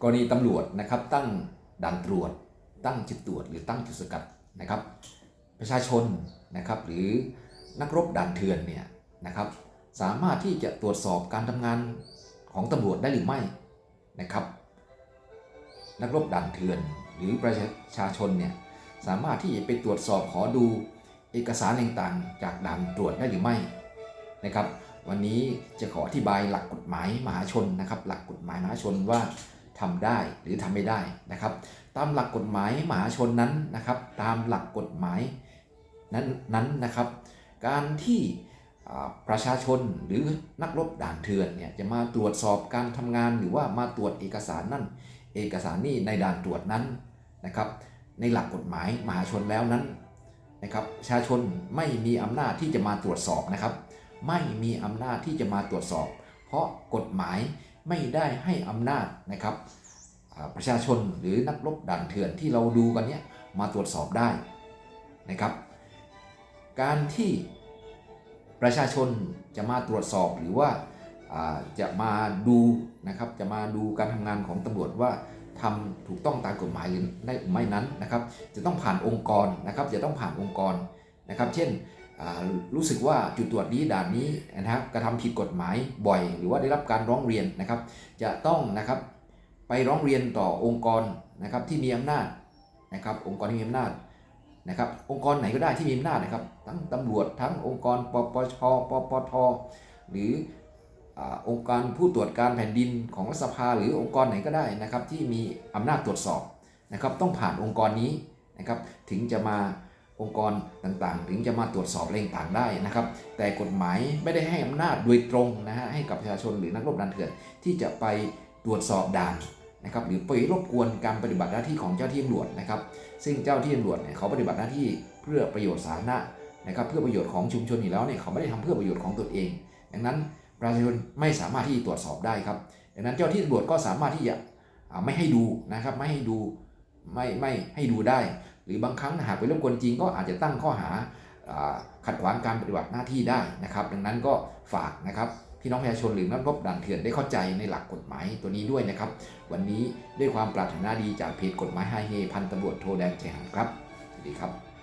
กรณีตำรวจนะครับตั้งด่านตรวจ ตั้งจุดตรวจ หรือตั้งจุดสกัดนะครับ ประชาชนนะครับหรือนักรบด่านเถื่อนเนี่ยนะครับสามารถที่จะตรวจสอบการทำงานของตำรวจได้หรือไม่นะครับ นักรบด่านเถื่อนหรือประชาชนเนี่ยสามารถที่จะไปตรวจสอบขอดูเอกสารต่างๆ จากด่านตรวจได้หรือไม่นะครับ วันนี้จะขออธิบายหลักกฎหมายมหาชนนะครับ หลักกฎหมายมหาชนว่า ทำได้หรือทำไม่ได้นะครับ ตามหลักกฎหมายมหาชนนั้นนะครับ ตามหลักกฎหมายนั้นนั้นนะครับ การที่ประชาชนหรือนักรบด่านเถื่อนเนี่ยจะมาตรวจสอบการทำงานหรือว่ามาตรวจเอกสารนั่น เอกสารนี่ในด่านตรวจนั้นนะครับ ในหลักกฎหมายมหาชนแล้วนั้นนะครับประชาชนไม่มีอำนาจที่จะมาตรวจสอบนะครับ ไม่มีอำนาจที่จะมาตรวจสอบ เพราะกฎหมาย ไม่ได้ให้อำนาจนะครับประชาชนหรือนักรบด่านเถื่อนที่เราดูกันเนี้ยมาตรวจสอบได้นะครับ การที่ประชาชนจะมาตรวจสอบหรือว่าจะมาดูนะครับจะมาดูการทำงานของตำรวจว่าทำถูกต้องตามกฎหมายหรือไม่นั้นนะครับ จะต้องผ่านองค์กรนะครับจะต้องผ่านองค์กรนะครับ เช่น รู้สึกว่าจุดตรวจนี้ด่านนี้นะครับกระทำผิดกฎหมายบ่อย หรือว่าได้รับการร้องเรียนนะครับ จะต้องนะครับไปร้องเรียนต่อองค์กรนะครับที่มีอำนาจนะครับองค์กรที่มีอำนาจนะครับองค์กรไหนก็ได้ที่มีอำนาจนะครับทั้งตำรวจทั้งองค์กรปปชปปทหรืออองค์การผู้ตรวจการแผ่นดินของรัฐสภาหรือองค์กรไหนก็ได้นะครับที่มีอำนาจตรวจสอบนะครับต้องผ่านองค์กรนี้นะครับถึงจะมา องค์กรต่างๆ ถึงจะมาตรวจสอบอะไรต่างได้นะครับ แต่กฎหมายไม่ได้ให้อำนาจโดยตรงนะฮะให้กับประชาชนหรือนักรบด่านเถื่อนที่จะไปตรวจสอบด่านนะครับหรือไปรบกวนการปฏิบัติหน้าที่ของเจ้าที่ตำรวจนะครับ ซึ่งเจ้าที่ตำรวจเนี่ยเขาปฏิบัติหน้าที่เพื่อประโยชน์สาธารณะนะครับเพื่อประโยชน์ของชุมชนอยู่แล้วเนี่ยเขาไม่ได้ทำเพื่อประโยชน์ของตนเอง ดังนั้นประชาชนไม่สามารถที่จะตรวจสอบได้ครับดังนั้นเจ้าที่ตำรวจก็สามารถที่จะไม่ให้ดูนะครับไม่ให้ดูไม่ไม่ให้ดูได้ หรือบางครั้งหากไปรบกวนจริงก็อาจจะตั้งข้อหาขัดขวางการปฏิบัติหน้าที่ได้นะครับ ดังนั้นก็ฝากนะครับพี่น้องประชาชนหรือนักรบด่านเถื่อนได้เข้าใจในหลักกฎหมายตัวนี้ด้วยนะครับ วันนี้ด้วยความปรารถนาดีจากเพจกฎหมายไฮเฮพันตำรวจโทแดนใจหันครับสวัสดีครับ